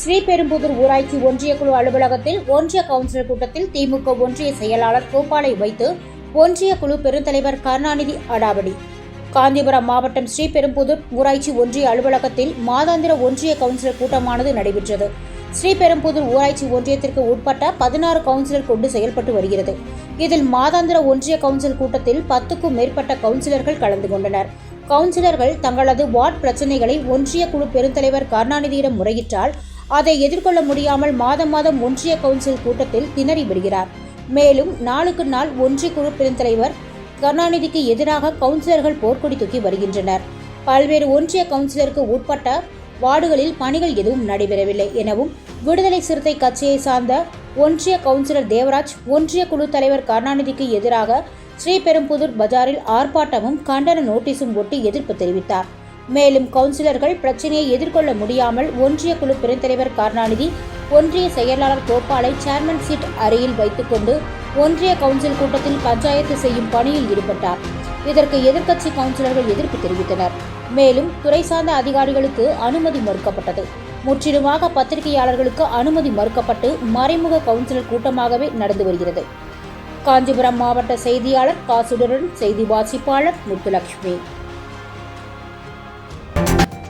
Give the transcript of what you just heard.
ஸ்ரீபெரும்புதூர் ஊராட்சி ஒன்றிய குழு அலுவலகத்தில் ஒன்றிய கவுன்சிலர் கூட்டத்தில் திமுக ஒன்றிய செயலாளர் கோபாலை வைத்து ஒன்றிய குழு பெருந்தலைவர் கருணாநிதி அடாவடி. காஞ்சிபுரம் மாவட்டம் ஸ்ரீபெரும்புதூர் ஊராட்சி ஒன்றிய அலுவலகத்தில் மாதாந்திர ஒன்றிய கவுன்சிலர் கூட்டமானது நடைபெற்றது. ஸ்ரீபெரும்புதூர் ஊராட்சி ஒன்றியத்திற்கு உட்பட்ட பதினாறு கவுன்சிலர் கொண்டு செயல்பட்டு வருகிறது. இதில் மாதாந்திர ஒன்றிய கவுன்சில் கூட்டத்தில் பத்துக்கும் மேற்பட்ட கவுன்சிலர்கள் கலந்து கொண்டனர். கவுன்சிலர்கள் தங்களது வார்டு பிரச்சினைகளை ஒன்றிய குழு பெருந்தலைவர் கருணாநிதியிடம் முறையிட்டால் அதை எதிர்கொள்ள முடியாமல் மாதம் மாதம் ஒன்றிய கவுன்சில் கூட்டத்தில் திணறி விடுகிறார். மேலும் நாளுக்கு நாள் ஒன்றிய குழு பெருந்தலைவர் கருணாநிதிக்கு எதிராக கவுன்சிலர்கள் போர்க்கொடி தூக்கி வருகின்றனர். பல்வேறு ஒன்றிய கவுன்சிலருக்கு உட்பட்ட வார்டுகளில் பணிகள் எதுவும் நடைபெறவில்லை எனவும் விடுதலை சிறுத்தை கட்சியை சார்ந்த ஒன்றிய கவுன்சிலர் தேவராஜ் ஒன்றிய குழு தலைவர் கருணாநிதிக்கு எதிராக ஸ்ரீபெரும்புதூர் பஜாரில் ஆர்ப்பாட்டமும் கண்டன நோட்டீஸும் ஒட்டி எதிர்ப்பு தெரிவித்தார். மேலும் கவுன்சிலர்கள் பிரச்சனையை எதிர்கொள்ள முடியாமல் ஒன்றிய குழு பெருந்தலைவர் கருணாநிதி ஒன்றிய செயலாளர் கோபாலை சேர்மன் சீட் அறையில் வைத்துக்கொண்டு ஒன்றிய கவுன்சில் கூட்டத்தில் பஞ்சாயத்து செய்யும் பணியில் ஈடுபட்டார். இதற்கு எதிர்க்கட்சி கவுன்சிலர்கள் எதிர்ப்பு தெரிவித்தனர். மேலும் துறை சார்ந்த அதிகாரிகளுக்கு அனுமதி மறுக்கப்பட்டது. முற்றிலுமாக பத்திரிகையாளர்களுக்கு அனுமதி மறுக்கப்பட்டு மறைமுக கவுன்சிலர் கூட்டமாகவே நடந்து வருகிறது. காஞ்சிபுரம் மாவட்ட செய்தியாளர் காசுடன் செய்தி வாசிப்பாளர் முத்துலட்சுமி.